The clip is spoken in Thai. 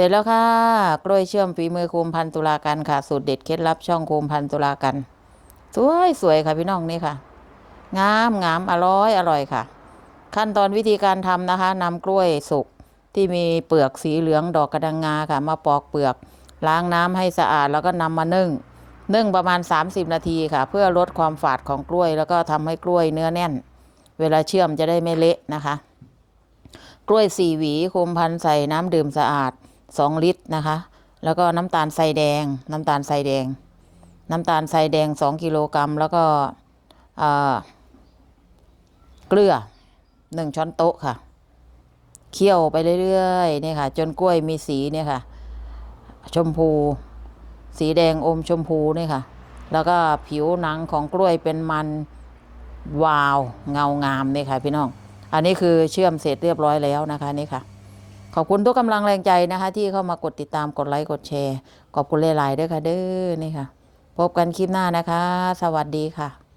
ร็จแล้วค่ะ กล้วยเชื่อมฝีมือโคมพันตุลากันค่ะ สูตรเด็ดเคล็ดลับช่องโคมพันตุลากันสวยสวยค่ะพี่น้องนี่ค่ะ งามงามอร่อยอร่อยค่ะ ขั้นตอนวิธีการทำนะคะนำกล้วยสุกที่มีเปลือกสีเหลืองดอกกระดังงาค่ะ มาปอกเปลือก ล้างน้ำให้สะอาดแล้วก็นำมานึ่ง นึ่งประมาณ 30 นาทีค่ะ เพื่อลดความฝาดของกล้วย แล้วก็ทำให้กล้วยเนื้อแน่น เวลาเชื่อมจะได้ไม่เละนะคะ กล้วยสี่หวีโคมพันใส่น้ำดื่มสะอาด 2 ลิตรนะคะ แล้วก็น้ำตาลทรายแดง น้ำตาลทรายแดง น้ำตาลทรายแดง 2 กิโลกรัม แล้วก็เกลือ 1 ช้อนโต๊ะค่ะ เคี่ยวไปเรื่อยๆเนี่ยค่ะ จนกล้วยมีสีเนี่ยค่ะ ชมพู สีแดงอมชมพูนี่ค่ะ แล้วก็ผิวหนังของกล้วยเป็นมันวาวเงางามนี่ค่ะพี่น้อง อันนี้คือเชื่อมเสร็จเรียบร้อยแล้วนะคะนี่ค่ะ ขอบคุณทุกกำลังแรงใจนะคะ ที่เข้ามากดติดตามกดไลค์กดแชร์ ขอบคุณหลายๆด้วยค่ะเด้อนี่ค่ะ พบกันคลิปหน้านะคะ สวัสดีค่ะ